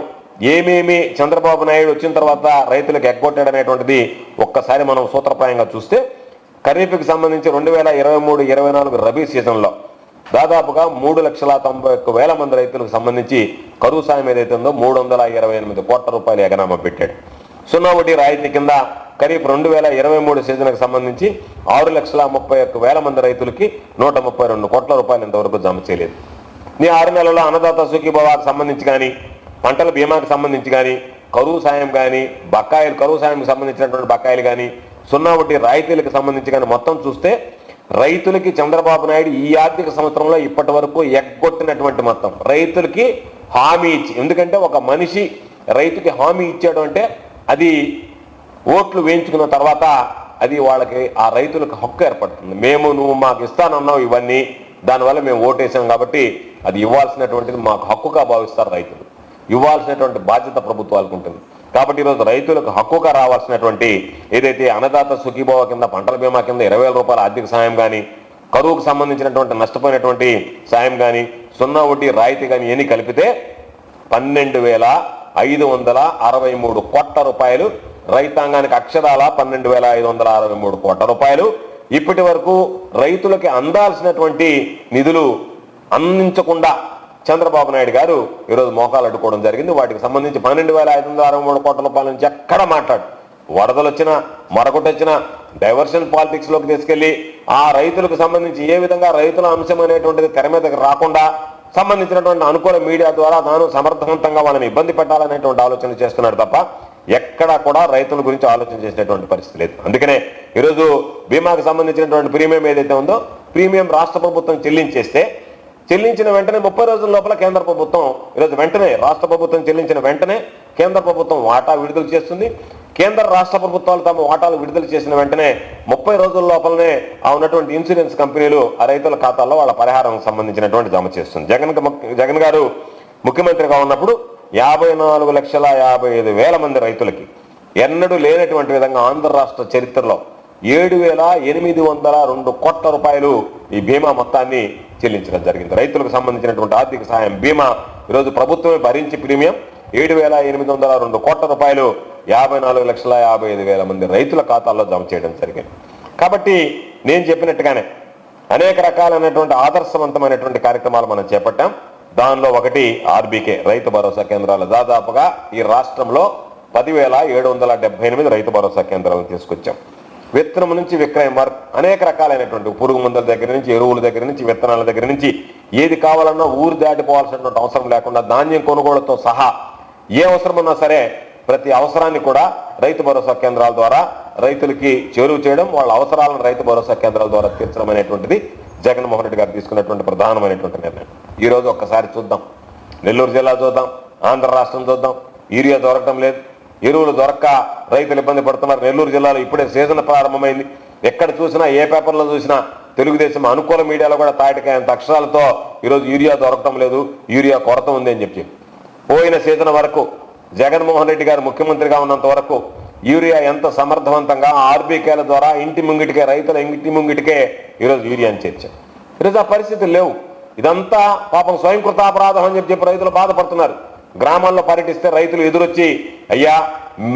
ఏమేమి చంద్రబాబు నాయుడు వచ్చిన తర్వాత రైతులకు ఎగ్గొట్టాడనేటువంటిది ఒక్కసారి మనం సూత్రప్రాయంగా చూస్తే ఖరీఫ్కి సంబంధించి రెండు వేల ఇరవై మూడు ఇరవై నాలుగు రబీ సీజన్లో దాదాపుగా మూడు లక్షల తొంభై ఒక్క వేల మంది రైతులకు సంబంధించి కరువు సాయం ఏదైతే ఉందో మూడు వందల ఇరవై ఎనిమిది కోట్ల రూపాయలు ఎగనామా పెట్టాడు. సున్నా వడ్డీ రాయితీ కింద ఖరీఫ్ రెండు వేల ఇరవై మూడు సీజన్కి సంబంధించి ఆరు లక్షల ముప్పై ఒక్క వేల మంది రైతులకి నూట ముప్పై రెండు కోట్ల రూపాయలు ఇంతవరకు జమ చేయలేదు. ఈ ఆరు నెలల్లో అన్నదాత సుఖీభవాకు సంబంధించి కానీ పంటల బీమాకి సంబంధించి కానీ కరువు సాయం కానీ బకాయిలు కరువు సాయంకి సంబంధించినటువంటి బకాయిలు కానీ సున్నా వడ్డీ రాయితీలకు సంబంధించి కానీ మొత్తం చూస్తే రైతులకి చంద్రబాబు నాయుడు ఈ ఆర్థిక సంవత్సరంలో ఇప్పటి వరకు ఎగ్గొట్టినటువంటి మొత్తం. రైతులకి హామీ ఇచ్చి ఎందుకంటే ఒక మనిషి రైతుకి హామీ ఇచ్చాడు అంటే అది ఓట్లు వేయించుకున్న తర్వాత అది వాళ్ళకి ఆ రైతులకు హక్కు ఏర్పడుతుంది. మేము నువ్వు మాకు ఇస్తానన్నావు ఇవన్నీ దానివల్ల మేము ఓటేసాం కాబట్టి అది ఇవ్వాల్సినటువంటిది మాకు హక్కుగా భావిస్తారు రైతులు. ఇవ్వాల్సినటువంటి బాధ్యత ప్రభుత్వాలకు ఉంటుంది. కాబట్టి ఈరోజు రైతులకు హక్కుగా రావాల్సినటువంటి ఏదైతే అన్నదాత సుఖీభావ కింద పంటల బీమా కింద ఇరవై రూపాయల ఆర్థిక సాయం కానీ కరువుకు సంబంధించినటువంటి నష్టపోయినటువంటి సాయం కానీ సున్నా వడ్డీ రాయితీ కానీ ఎన్ని కలిపితే పన్నెండు వేల ఐదు వందల అరవై మూడు కోట్ల రూపాయలు. రైతాంగానికి అక్షరాల పన్నెండు వేల ఐదు వందల అరవై మూడు కోట్ల రూపాయలు. ఇప్పటి వరకు రైతులకి అందాల్సినటువంటి నిధులు అందించకుండా చంద్రబాబు నాయుడు గారు ఈరోజు మోకాలు అడ్డుకోవడం జరిగింది. వాటికి సంబంధించి పన్నెండు వేల ఐదు వందల అరవై మూడు కోట్ల రూపాయల నుంచి ఎక్కడ మాట్లాడు? వరదలు వచ్చినా మరొకటి వచ్చినా డైవర్షన్ పాలిటిక్స్లోకి తీసుకెళ్ళి ఆ రైతులకు సంబంధించి ఏ విధంగా రైతుల అంశం అనేటువంటిది తెర మీదకి రాకుండా సంబంధించినటువంటి అనుకూల మీడియా ద్వారా తాను సమర్థవంతంగా వాళ్ళని ఇబ్బంది పెట్టాలనేటువంటి ఆలోచన చేస్తున్నాడు తప్ప ఎక్కడా కూడా రైతుల గురించి ఆలోచన చేసినటువంటి పరిస్థితి లేదు. అందుకనే ఈరోజు బీమాకు సంబంధించినటువంటి ప్రీమియం ఏదైతే ఉందో ప్రీమియం రాష్ట్ర ప్రభుత్వం చెల్లించేస్తే చెల్లించిన వెంటనే ముప్పై రోజుల లోపల కేంద్ర ప్రభుత్వం ఈరోజు వెంటనే రాష్ట్ర ప్రభుత్వం చెల్లించిన వెంటనే కేంద్ర ప్రభుత్వం వాటా విడుదల చేస్తుంది. కేంద్ర రాష్ట్ర ప్రభుత్వాలు తమ వాటాలు విడుదల చేసిన వెంటనే ముప్పై రోజుల లోపలనే ఆ ఉన్నటువంటి ఇన్సూరెన్స్ కంపెనీలు ఆ రైతుల ఖాతాల్లో వాళ్ళ పరిహారం సంబంధించినటువంటి జమ చేస్తుంది. జగన్ జగన్ గారు ముఖ్యమంత్రిగా ఉన్నప్పుడు యాభై నాలుగు లక్షల యాభై ఐదు వేల మంది రైతులకి ఎన్నడూ లేనటువంటి విధంగా ఆంధ్ర రాష్ట్ర చరిత్రలో ఏడు వేల ఎనిమిది వందల రెండు కోట్ల రూపాయలు ఈ బీమా మొత్తాన్ని చెల్లించడం జరిగింది. రైతులకు సంబంధించినటువంటి ఆర్థిక సాయం బీమా ఈరోజు ప్రభుత్వమే భరించి ప్రీమియం. ఏడు వేల ఎనిమిది వందల రెండు కోట్ల రూపాయలు యాభై నాలుగు లక్షల యాభై ఐదు వేల మంది రైతుల ఖాతాల్లో జమ చేయడం జరిగింది. కాబట్టి నేను చెప్పినట్టుగానే అనేక రకాలైనటువంటి ఆదర్శవంతమైనటువంటి కార్యక్రమాలు మనం చేపట్టాం. దానిలో ఒకటి ఆర్బీకే రైతు భరోసా కేంద్రాలు దాదాపుగా ఈ రాష్ట్రంలో పదివేల ఏడు వందల డెబ్బై ఎనిమిది రైతు భరోసా కేంద్రాలను తీసుకొచ్చాం. విత్తనం నుంచి విక్రయం వరకు అనేక రకాలైనటువంటి పురుగు మందుల దగ్గర నుంచి ఎరువుల దగ్గర నుంచి విత్తనాల దగ్గర నుంచి ఏది కావాలన్నా ఊరు దాటిపోవాల్సినటువంటి అవసరం లేకుండా ధాన్యం కొనుగోలుతో సహా ఏ అవసరమన్నా సరే ప్రతి అవసరాన్ని కూడా రైతు భరోసా కేంద్రాల ద్వారా రైతులకి చేరువ చేయడం వాళ్ళ అవసరాలను రైతు భరోసా కేంద్రాల ద్వారా తీర్చడం అనేటువంటిది జగన్మోహన్ రెడ్డి గారు తీసుకున్నటువంటి ప్రధానమైనటువంటి నిర్ణయం. ఈ రోజు ఒక్కసారి చూద్దాం. నెల్లూరు జిల్లా చూద్దాం. ఆంధ్ర రాష్ట్రం చూద్దాం. యూరియా దొరకటం లేదు. ఎరువులు దొరక్క రైతులు ఇబ్బంది పడుతున్నారు. నెల్లూరు జిల్లాలో ఇప్పుడే సీజన్ ప్రారంభమైంది. ఎక్కడ చూసినా ఏ పేపర్లో చూసినా తెలుగుదేశం అనుకూల మీడియాలో కూడా తాటికాయంత అక్షరాలతో ఈరోజు యూరియా దొరకటం లేదు. యూరియా కొరత ఉంది అని చెప్పి పోయిన సీజన్ వరకు జగన్మోహన్ రెడ్డి గారు ముఖ్యమంత్రిగా ఉన్నంత వరకు యూరియా ఎంత సమర్థవంతంగా ఆర్బీకేల ద్వారా ఇంటి ముంగిటికే రైతుల ఇంటి ముంగిటికే ఈరోజు యూరియాని చేర్చారు. ఈరోజు ఆ పరిస్థితులు లేవు. ఇదంతా పాపం స్వయం కృతాపరాధం అని చెప్పి చెప్పి రైతులు బాధపడుతున్నారు. గ్రామాల్లో పర్యటిస్తే రైతులు ఎదురొచ్చి అయ్యా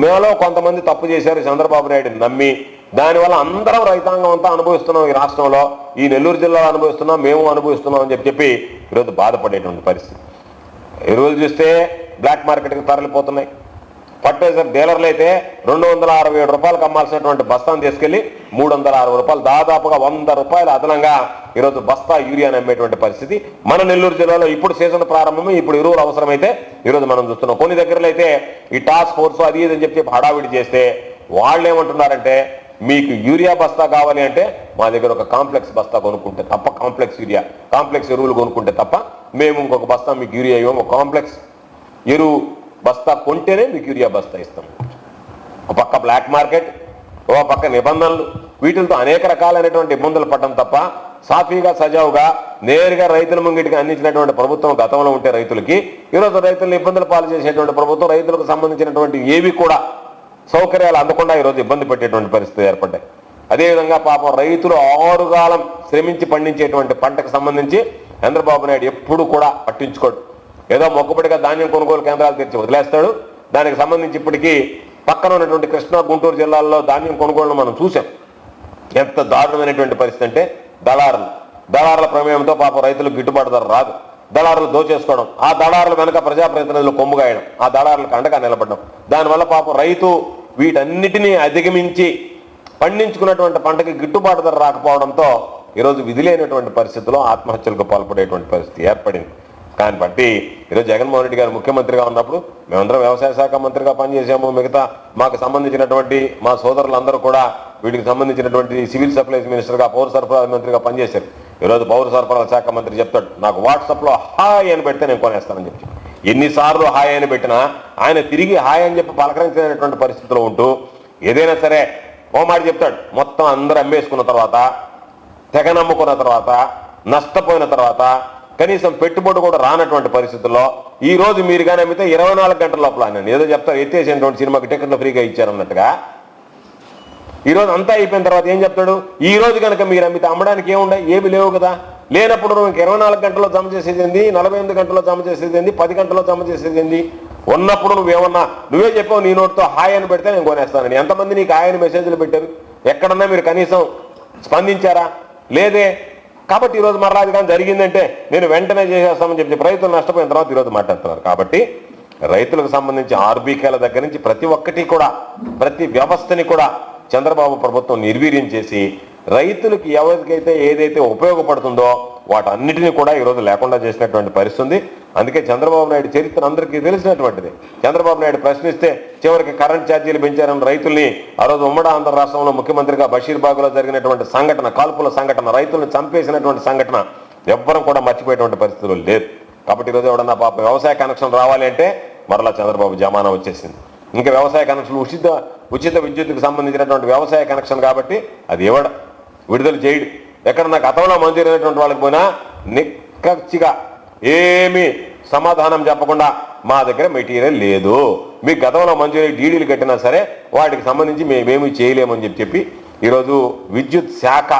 మేలో కొంతమంది తప్పు చేశారు చంద్రబాబు నాయుడు నమ్మి దానివల్ల అందరం రైతాంగం అంతా అనుభవిస్తున్నాం ఈ రాష్ట్రంలో ఈ నెల్లూరు జిల్లాలో అనుభవిస్తున్నాం మేము అనుభవిస్తున్నాం అని చెప్పి చెప్పి ఈరోజు బాధపడేటువంటి పరిస్థితి. ఎరువులు చూస్తే బ్లాక్ మార్కెట్కి తరలిపోతున్నాయి ఫర్టిలైజర్ డీలర్లు అయితే రెండు వందల అరవై ఏడు రూపాయలకు అమ్మాల్సినటువంటి బస్తాను తీసుకెళ్ళి మూడు వందల అరవై రూపాయలు దాదాపుగా వంద రూపాయలు అదనంగా ఈరోజు బస్తా యూరియాని అమ్మేటువంటి పరిస్థితి. మన నెల్లూరు జిల్లాలో ఇప్పుడు సీజన్ ప్రారంభమే ఇప్పుడు ఎరువులు అవసరమైతే ఈరోజు మనం చూస్తున్నాం. కొన్ని దగ్గరలో అయితే ఈ టాస్క్ ఫోర్స్ అది ఇది అని చెప్పి చెప్పి హడావిడి చేస్తే వాళ్ళు ఏమంటున్నారంటే మీకు యూరియా బస్తా కావాలి అంటే మా దగ్గర ఒక కాంప్లెక్స్ బస్తా కొనుక్కుంటే తప్ప కాంప్లెక్స్ యూరియా కాంప్లెక్స్ ఎరువులు కొనుక్కుంటే తప్ప మేము ఇంకొక బస్తా మీకు యూరియా ఇవ్వం. ఒక కాంప్లెక్స్ ఎరువు బస్తా కొంటేనే మీకు యూరియా బస్తా ఇస్తాం. ఒక పక్క బ్లాక్ మార్కెట్ ఓ పక్క నిబంధనలు. వీటితో అనేక రకాలైనటువంటి ఇబ్బందులు పడడం తప్ప సాఫీగా సజావుగా నేరుగా రైతుల ముంగిటికి అందించినటువంటి ప్రభుత్వం గతంలో ఉంటే రైతులకి ఈరోజు రైతులను ఇబ్బందులు పాలు చేసేటువంటి ప్రభుత్వం రైతులకు సంబంధించినటువంటి ఏవి కూడా సౌకర్యాలు అందకుండా ఈరోజు ఇబ్బంది పెట్టేటువంటి పరిస్థితి ఏర్పడ్డాయి. అదేవిధంగా పాపం రైతులు ఆరుగాలం శ్రమించి పండించేటువంటి పంటకు సంబంధించి చంద్రబాబు నాయుడు ఎప్పుడు కూడా పట్టించుకోడు. ఏదో మొక్కపడిగా ధాన్యం కొనుగోలు కేంద్రాలు తెరిచి వదిలేస్తాడు. దానికి సంబంధించి ఇప్పటికీ పక్కన ఉన్నటువంటి కృష్ణా గుంటూరు జిల్లాల్లో ధాన్యం కొనుగోలు మనం చూసాం ఎంత దారుణమైనటువంటి పరిస్థితి అంటే దళారులు. దళారుల ప్రమేయంతో పాపం రైతులకు గిట్టుబాటు ధర రాదు. దళారులు దోచేసుకోవడం ఆ దళారుల వెనక ప్రజాప్రతినిధులు కొమ్ముగాయడం ఆ దళారులకు అండగా నిలబడడం. దానివల్ల పాపం రైతు వీటన్నిటినీ అధిగమించి పండించుకున్నటువంటి పంటకి గిట్టుబాటు ధర రాకపోవడంతో ఈరోజు విధి లేనటువంటి పరిస్థితిలో ఆత్మహత్యలకు పాల్పడేటువంటి పరిస్థితి ఏర్పడింది. దాన్ని బట్టి ఈరోజు జగన్మోహన్ రెడ్డి గారు ముఖ్యమంత్రిగా ఉన్నప్పుడు మేమందరం వ్యవసాయ శాఖ మంత్రిగా పనిచేసాము మిగతా మాకు సంబంధించినటువంటి మా సోదరులందరూ కూడా వీటికి సంబంధించినటువంటి సివిల్ సప్లైస్ మినిస్టర్గా పౌర సరఫరాల మంత్రిగా పనిచేశారు. ఈరోజు పౌర సరఫరాల శాఖ మంత్రి చెప్తాడు నాకు వాట్సాప్లో హాయ్ అని పెడితే నేను కొనేస్తానని చెప్పి. ఎన్నిసార్లు హాయ్ అని పెట్టినా ఆయన తిరిగి హాయ్ అని చెప్పి పలకరించినటువంటి పరిస్థితిలో ఉంటూ ఏదైనా సరే ఓ మాట చెప్తాడు. మొత్తం అందరూ అమ్మేసుకున్న తర్వాత తెగ నమ్ముకున్న తర్వాత నష్టపోయిన తర్వాత కనీసం పెట్టుబడి కూడా రానటువంటి పరిస్థితుల్లో ఈ రోజు మీరు కానీ అమ్మితే ఇరవై నాలుగు గంటల లోపల నేను ఏదో చెప్తారు ఎత్తేసినటువంటి సినిమాకి టికెట్లు ఫ్రీగా ఇచ్చారన్నట్టుగా. ఈ రోజు అంతా అయిపోయిన తర్వాత ఏం చెప్తాడు? ఈ రోజు కనుక మీరు అమ్మితే అమ్మడానికి ఏముండే ఏమి లేవు కదా. లేనప్పుడు నువ్వు ఇంక ఇరవై నాలుగు గంటల్లో జమ చేసేది నలభై ఎనిమిది గంటల్లో జమ చేసేది ఏంది? పది గంటల్లో జమ చేసేది ఉన్నప్పుడు నువ్వేమన్నా నువ్వే చెప్పావు నీ నోటితో హాయ్ అని పెడితే నేను కొనేస్తానని. ఎంతమంది నీకు హాయ్ అని మెసేజ్లు పెట్టారు? ఎక్కడన్నా మీరు కనీసం స్పందించారా? లేదే. కాబట్టి ఈరోజు మరలా అది కానీ జరిగిందంటే నేను వెంటనే చేసేస్తామని చెప్పి రైతులు నష్టపోయిన తర్వాత ఈరోజు మాట్లాడుతున్నారు. కాబట్టి రైతులకు సంబంధించి ఆర్బీకేల దగ్గర నుంచి ప్రతి ఒక్కటి కూడా ప్రతి వ్యవస్థని కూడా చంద్రబాబు ప్రభుత్వం నిర్వీర్యం చేసి రైతులకు ఎవరికైతే ఏదైతే ఉపయోగపడుతుందో వాటన్నిటిని కూడా ఈరోజు లేకుండా చేసినటువంటి పరిస్థితి ఉంది అందుకే చంద్రబాబు నాయుడు చరిత్ర అందరికీ తెలిసినటువంటిది. చంద్రబాబు నాయుడు ప్రశ్నిస్తే చివరికి కరెంట్ ఛార్జీలు పెంచారని రైతుల్ని ఆ రోజు ఉమ్మడి ఆంధ్ర రాష్ట్రంలో ముఖ్యమంత్రిగా బషీర్బాగులో జరిగినటువంటి సంఘటన కాల్పుల సంఘటన రైతులను చంపేసినటువంటి సంఘటన ఎవ్వరం కూడా మర్చిపోయేటువంటి పరిస్థితులు లేదు. కాబట్టి ఈరోజు ఎవడన్నా పాప వ్యవసాయ కనెక్షన్ రావాలి అంటే మరలా చంద్రబాబు జమానా వచ్చేసింది. ఇంకా వ్యవసాయ కనెక్షన్ ఉచిత ఉచిత విద్యుత్తుకు సంబంధించినటువంటి వ్యవసాయ కనెక్షన్ కాబట్టి అది ఇవ్వడం విడుదల చేయడు. ఎక్కడ నాకు గతంలో మంజూరైనటువంటి వాళ్ళకి పోయినా నిక్కచ్చిగా ఏమీ సమాధానం చెప్పకుండా మా దగ్గర మెటీరియల్ లేదు. మీ గతంలో మంజూరు డీడీలు కట్టినా సరే వాటికి సంబంధించి మేమేమి చేయలేమని చెప్పి చెప్పి ఈరోజు విద్యుత్ శాఖ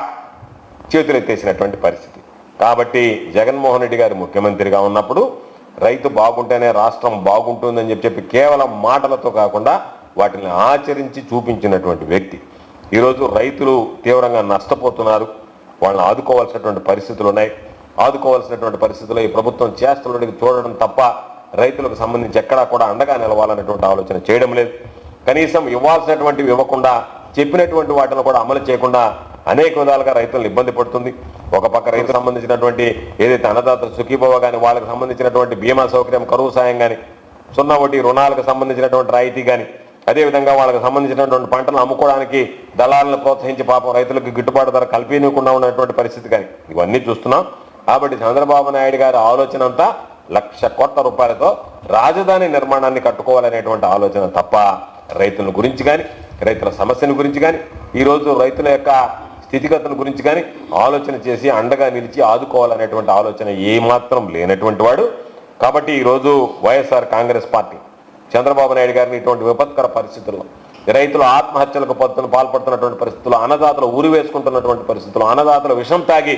చేతులెత్తేసినటువంటి పరిస్థితి. కాబట్టి జగన్మోహన్ రెడ్డి గారు ముఖ్యమంత్రిగా ఉన్నప్పుడు రైతు బాగుంటేనే రాష్ట్రం బాగుంటుందని చెప్పి చెప్పి కేవలం మాటలతో కాకుండా వాటిని ఆచరించి చూపించినటువంటి వ్యక్తి. ఈరోజు రైతులు తీవ్రంగా నష్టపోతున్నారు. వాళ్ళని ఆదుకోవాల్సినటువంటి పరిస్థితులు ఉన్నాయి. ఆదుకోవాల్సినటువంటి పరిస్థితుల్లో ఈ ప్రభుత్వం చేస్తున్నది చూడడం తప్ప రైతులకు సంబంధించి ఎక్కడా కూడా అండగా నిలవాలనేటువంటి ఆలోచన చేయడం లేదు. కనీసం ఇవ్వాల్సినటువంటివి ఇవ్వకుండా చెప్పినటువంటి వాటిని కూడా అమలు చేయకుండా అనేక విధాలుగా రైతులను ఇబ్బంది పడుతుంది. ఒక పక్క రైతు సంబంధించినటువంటి ఏదైతే అన్నదాత సుఖీభవ కానీ వాళ్ళకి సంబంధించినటువంటి బీమా సౌకర్యం కరువు సాయం కానీ సున్నా వడ్డీ రుణాలకు సంబంధించినటువంటి రాయితీ కానీ అదేవిధంగా వాళ్ళకి సంబంధించినటువంటి పంటలు అమ్ముకోవడానికి దళాలను ప్రోత్సహించి పాపం రైతులకు గిట్టుబాటు ధర కల్పించకుండా ఉన్నటువంటి పరిస్థితి కానీ ఇవన్నీ చూస్తున్నాం. కాబట్టి చంద్రబాబు నాయుడు గారి ఆలోచన అంతా లక్ష కోట్ల రూపాయలతో రాజధాని నిర్మాణాన్ని కట్టుకోవాలనేటువంటి ఆలోచన తప్ప రైతుల గురించి కానీ రైతుల సమస్యల గురించి కానీ ఈరోజు రైతుల యొక్క స్థితిగతుల గురించి కానీ ఆలోచన చేసి అండగా నిలిచి ఆదుకోవాలనేటువంటి ఆలోచన ఏమాత్రం లేనటువంటి వాడు. కాబట్టి ఈరోజు YSR Congress party Chandrababu Naidu గారిని ఇటువంటి విపత్కర పరిస్థితుల్లో రైతులు ఆత్మహత్యలకు పత్తులు పాల్పడుతున్నటువంటి పరిస్థితులు అన్నదాతలు ఊరి వేసుకుంటున్నటువంటి పరిస్థితులు అన్నదాతలు విషం తాగి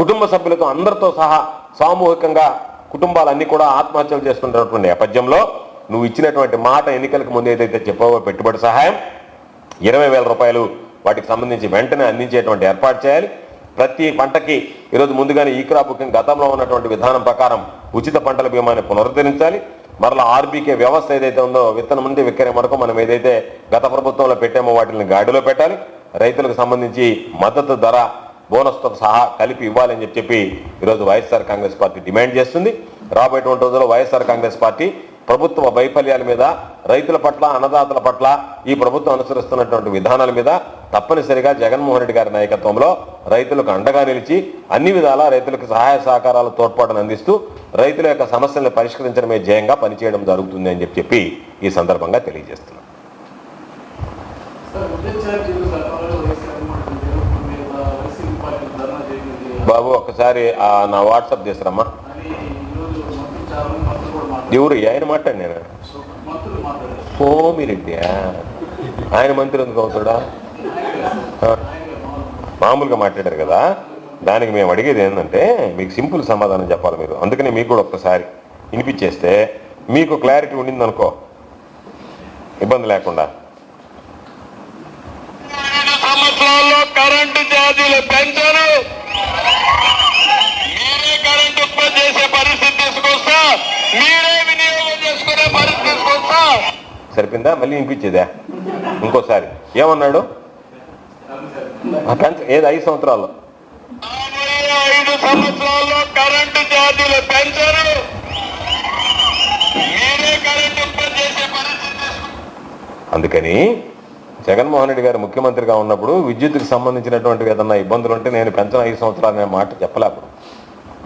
కుటుంబ సభ్యులతో అందరితో సహా సామూహికంగా కుటుంబాలన్నీ కూడా ఆత్మహత్యలు చేసుకుంటున్నటువంటి నేపథ్యంలో నువ్వు ఇచ్చినటువంటి మాట ఎన్నికలకు ముందు ఏదైతే చెప్పావో పెట్టుబడి సహాయం ఇరవై వేల రూపాయలు వాటికి సంబంధించి వెంటనే అందించేటువంటి ఏర్పాటు చేయాలి. ప్రతి పంటకి ఈరోజు ముందుగానే ఈ క్రాప్ బుకింగ్ గతంలో ఉన్నటువంటి విధానం ప్రకారం ఉచిత పంటల బీమాని పునరుద్ధరించాలి. మరలా ఆర్బీకే వ్యవస్థ ఏదైతే ఉందో విత్తనం నుండి విక్రయం వరకు మనం ఏదైతే గత ప్రభుత్వంలో పెట్టామో వాటిని గాడిలో పెట్టాలి. రైతులకు సంబంధించి మద్దతు ధర బోనస్తో సహా కలిపి ఇవ్వాలని చెప్పి చెప్పి ఈరోజు వైఎస్ఆర్ కాంగ్రెస్ పార్టీ డిమాండ్ చేస్తుంది. రాబోయేటువంటి రోజుల్లో వైఎస్ఆర్ కాంగ్రెస్ పార్టీ ప్రభుత్వ వైఫల్యాల మీద రైతుల పట్ల అన్నదాతల పట్ల ఈ ప్రభుత్వం అనుసరిస్తున్నటువంటి విధానాల మీద తప్పనిసరిగా జగన్మోహన్ రెడ్డి గారి నాయకత్వంలో రైతులకు అండగా నిలిచి అన్ని విధాలా రైతులకు సహాయ సహకారాలు తోడ్పాటును అందిస్తూ రైతుల యొక్క సమస్యలను పరిష్కరించడమే ధ్యేయంగా పనిచేయడం జరుగుతుంది అని చెప్పి చెప్పి ఈ సందర్భంగా తెలియజేస్తున్నాం. బాబు ఒకసారి నా వాట్సాప్ చేస్తారమ్మా ఎవరు ఆయన మాట నేను. మంత్రులు ఆయన మంత్రి ఎందుకు అవుతాడా? మామూలుగా మాట్లాడారు కదా. దానికి మేము అడిగేది ఏంటంటే మీకు సింపుల్ సమాధానం చెప్పాలి మీరు. అందుకనే మీకు కూడా ఒక్కసారి వినిపించేస్తే మీకు క్లారిటీ ఉండింది అనుకో ఇబ్బంది లేకుండా. సంవత్సరాల్లో కరెంటు ఛార్జీలు పెంచరు మీరే కరెంటు ఉత్పత్తి చేసే పరిస్థితి తీసుకొస్తా మీరే వినియోగం చేసుకునే పరిస్థితి తీసుకొస్తా సరిపోయిందా? మళ్ళీ వినిపించేదా? ఇంకోసారి. ఏమన్నాడు? ఏది? ఐదు ఐదు సంవత్సరాల్లో కరెంటు ఛార్జీలు పెంచరు. అందుకని జగన్మోహన్ రెడ్డి గారు ముఖ్యమంత్రిగా ఉన్నప్పుడు విద్యుత్తుకు సంబంధించినటువంటి ఏదన్నా ఇబ్బందులు ఉంటే నేను పెంచిన ఐదు సంవత్సరాలు అనే మాట చెప్పలేప్పుడు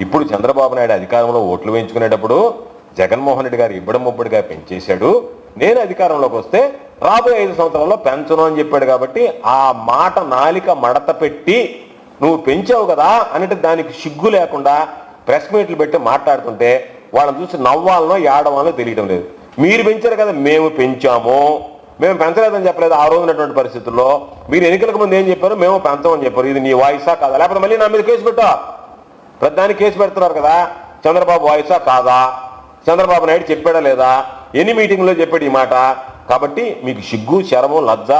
ఇప్పుడు చంద్రబాబు నాయుడు అధికారంలో ఓట్లు వేయించుకునేటప్పుడు జగన్మోహన్ రెడ్డి గారు ఇబ్బడి ముబ్బడిగా పెంచేశాడు. నేను అధికారంలోకి వస్తే రాబోయే ఐదు సంవత్సరాల్లో పెంచను అని చెప్పాడు కాబట్టి ఆ మాట నాలిక మడత పెట్టి నువ్వు పెంచావు కదా అంటే దానికి సిగ్గు లేకుండా ప్రెస్ మీట్లు పెట్టి మాట్లాడుతుంటే వాళ్ళని చూసి నవ్వాలనో ఏడవాలనో తెలియడం లేదు. మీరు పెంచారు కదా మేము పెంచాము. మేము పెంచలేదని చెప్పలేదు. ఆ రోజు ఉన్నటువంటి పరిస్థితుల్లో మీరు ఎన్నికలకు ముందు ఏం చెప్పారు మేము పెంచమని చెప్పారు. ఇది నీ వాయిసా కాదా? లేకపోతే మళ్ళీ నా మీద కేసు పెట్టా ప్రధాని కేసు పెడుతున్నారు కదా చంద్రబాబు వాయిసా కాదా? చంద్రబాబు నాయుడు చెప్పాడా లేదా? ఎన్ని మీటింగ్లో చెప్పాడు ఈ మాట. కాబట్టి మీకు సిగ్గు శరమం లజ్జ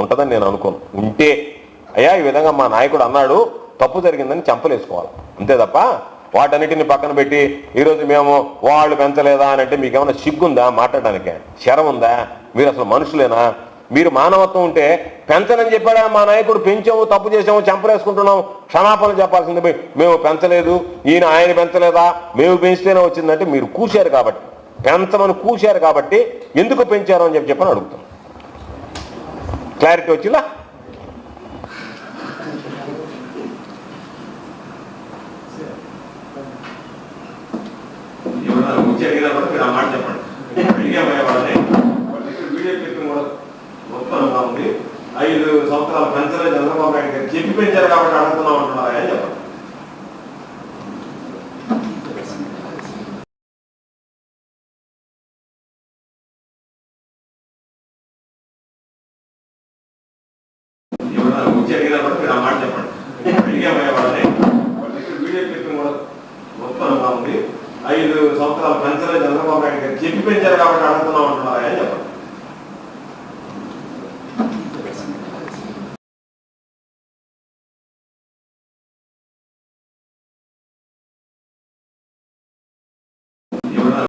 ఉంటుందని నేను అనుకోను. ఉంటే అయ్యా ఈ విధంగా మా నాయకుడు అన్నాడు తప్పు జరిగిందని చంపలేసుకోవాలి. అంతే తప్ప వాటన్నిటిని పక్కన పెట్టి ఈరోజు మేము వాళ్ళు పెంచలేదా అని అంటే మీకు ఏమైనా సిగ్గుందా మాట్లాడడానికి? శరం ఉందా? మీరు అసలు మనుషులేనా? మీరు మానవత్వం ఉంటే పెంచనని చెప్పాడా మా నాయకుడు? పెంచాము తప్పు చేసాము చంపలేసుకుంటున్నాము. క్షమాపణ చెప్పాల్సింది మేము పెంచలేదు ఈయన ఆయన పెంచలేదా? మేము పెంచితేనే వచ్చిందంటే మీరు కూశారు కాబట్టి. పెంచమని కూశారు కాబట్టి ఎందుకు పెంచారు అని చెప్పి చెప్పని అడుగుతాం. క్లారిటీ వచ్చిందా? చెప్పండి. ఐదు సంవత్సరాలు పెంచలేదు చంద్రబాబు నాయుడు గారు చెప్పి పెంచారు కాబట్టి అడుగుతున్నాం